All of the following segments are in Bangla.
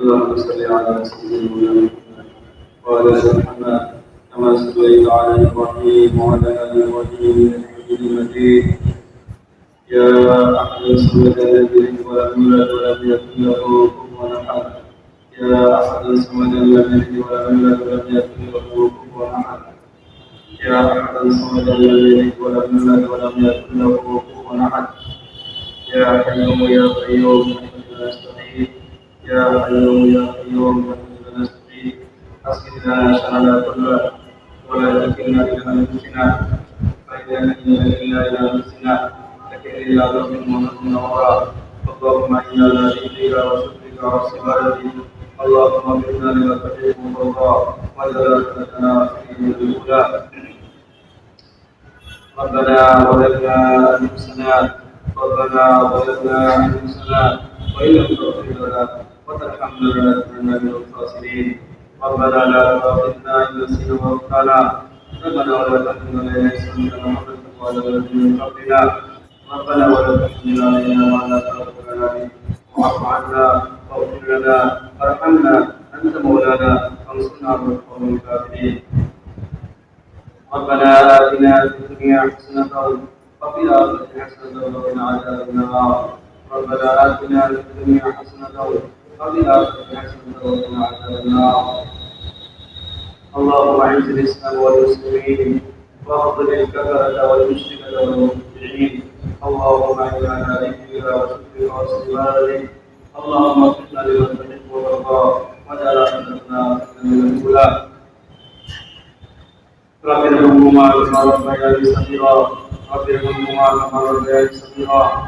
اللهم صل على سيدنا محمد وعلى ال محمد كما صليت على ابراهيم وعلى ال ابراهيم انك حميد مجيد يا احد الصمد الذي ولم يولد ولم يكن له كفوا احد يا احد الصمد الذي ولم يولد ولم يكن له كفوا احد يا احد الصمد الذي ولم يولد ولم يكن له كفوا احد يا حي يا قيوم نستعين يا حي يا قيوم نستعين أصلح لنا شأننا كله ولا تكلنا إلى أنفسنا فإذا نجينا إلا إلى أنفسنا لكن إلى ذنب ونحن وراء اللهم إنا لا ذكرك وشكرك وعبادتك اللهم اغفرنا لما تحب وترضى وجعلنا في الأولى ربنا ظلمنا أنفسنا ربنا ظلمنا أنفسنا وإن لم تغفر لنا وترحمنا لنكونن من الخاسرين. ربنا لا تؤاخذنا إن نسينا وأخطأنا ربنا ولا تحمل علينا إسرا كما حملته على الذين من قبلنا. ربنا ولا تحمل علينا ما لا طاقة لنا به. واعف عنا واغفر لنا. وارحمنا أنت مولانا فانصرنا على القوم الكافرين. ربنا آتنا في الدنيا حسنة وفي الآخرة حسنة وقنا عذاب النار. ربنا آتنا في الدنيا حسنة وفي الآخرة حسنة وقنا عذاب النار. اللهم أعز الإسلام والمسلمين واخذل الكفرة والمشركة والمبتدعين اللهم أعنا على ذكرك وشكرك اللهم اغفر لمن تحب وترضى واجعل آخرتنا من الأولى رب ارحمهما كما ربياني صغيرا. رب ارحمهما كما ربياني صغيرا.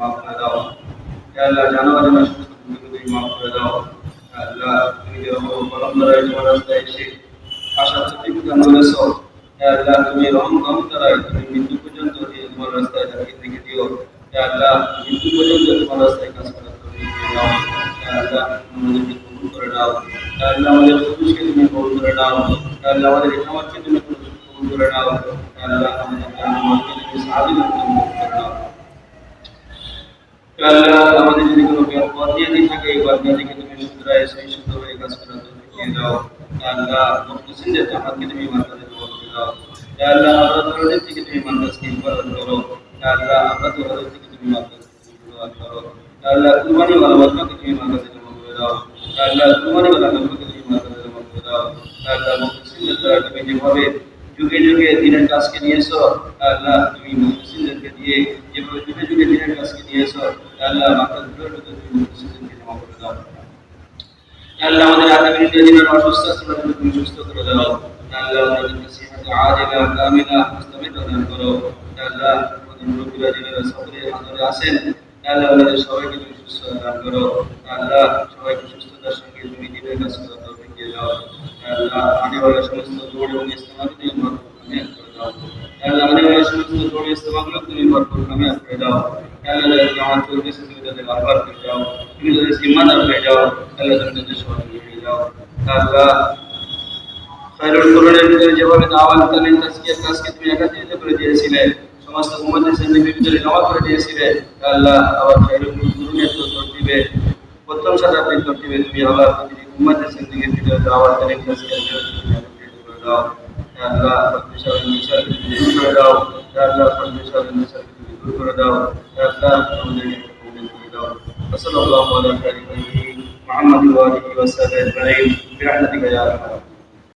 মাফ করে দাও। আল্লাহ, জানো অজানা সমস্ত ভুলগুলোকে মাফ করে দাও। আল্লাহ, তুমি যে রহম করম দ্বারাই তোমার রাস্তায় এসে আশা করেছ ইয়া আল্লাহ, তুমি রহম কম দ্বারাই তুমি মৃত্যু পর্যন্ত দিয়ে তোমার রাস্তায় তাকে রেখে দিও। আল্লাহ মৃত্যু পর্যন্ত তোমার রাস্তায় কাজ করার দিয়ে দাও। আল্লাহ আমাদেরকে কবুল করে দাও আল্লাহ, আমাদের পুরুষকে তুমি কবুল করে দাও আল্লাহ, আমাদের ইমামতকে তুমি কবুল করে দাও আল্লাহ, আমাদের জানামতকে তুমি কবুল করে। দাও আল্লাহ আমাদের যদি কোনো থাকে এই বদনিয়াতিকে তুমি শুধরায় সেই শুদ্ধ হয়ে দিয়ে যেভাবে যুগে যুগে দিনের কাজকে নিয়েছো আল্লাহ, তুমি দিয়ে যেভাবে যুগে যুগে দিনের কাজকে নিয়েছো আল্লাহ মুসলিমদেরকে জমা করে দাও। আল্লাহ, আমাদের আগামী দিনের অসুস্থ আছে তুমি সুস্থ করে দাও। আল্লাহ আমাদেরকে সিহাত আজিলা কামিলা মুস্তামিত দান করো। আল্লাহ, আমাদের মুরব্বীরা যারা সফরে হাজারে আছেন। আল্লাহ, আমাদের সবাইকে তুমি সুস্থ দান করো। আল্লাহ, সবাইকে সুস্থতার সঙ্গে তুমি দিনের কাজ করার তৌফিক দিয়ে দাও। আল্লাহ আনেওয়ালা সমস্ত দৌড় এবং ইস্তেমাকে তুমি ভরপুর কামিয়াব করে। দাও আল্লাহ আনেওয়ালা সমস্ত দৌড় ইস্তেমাগুলো তুমি ভরপুর কামিয়াব করে। দাও আল্লাহ যাদের জামাত চলতেছে তুমি তাদের বারবার করে দাও তুমি তাদের জিম্মাদার হয়ে যাও আল্লাহ তুমি তাদের সহযোগী হয়ে যাও আল্লাহ খায়রুল কুরআনের ভিতরে যেভাবে দাওয়াত কালীন তাজকিয়ার কাজকে তুমি একাত্রিত করে দিয়েছিলে সমস্ত উম্মতের জিন্দেগির ভিতরে জমা করে দিয়েছিলে আল্লাহ আবার খায়রুল কুরআনের তো তরতিবে প্রথম শতাব্দীর তরতিবে তুমি আবার প্রতিটি উম্মতের জিন্দেগির ভিতরে দাওয়াত কালীন তাজকিয়ার কাজকে তুমি একাত্রিত করে দাও আল্লাহ ফতবিশাল মিশাল তুমি দূর করে দাও আল্লাহ ফতবিশাল মিশাল তুমি الفردوس أفلاق من الفردوس وصلى الله على خير محمد وآله وسلم أجمعين برحمتك يا أرحم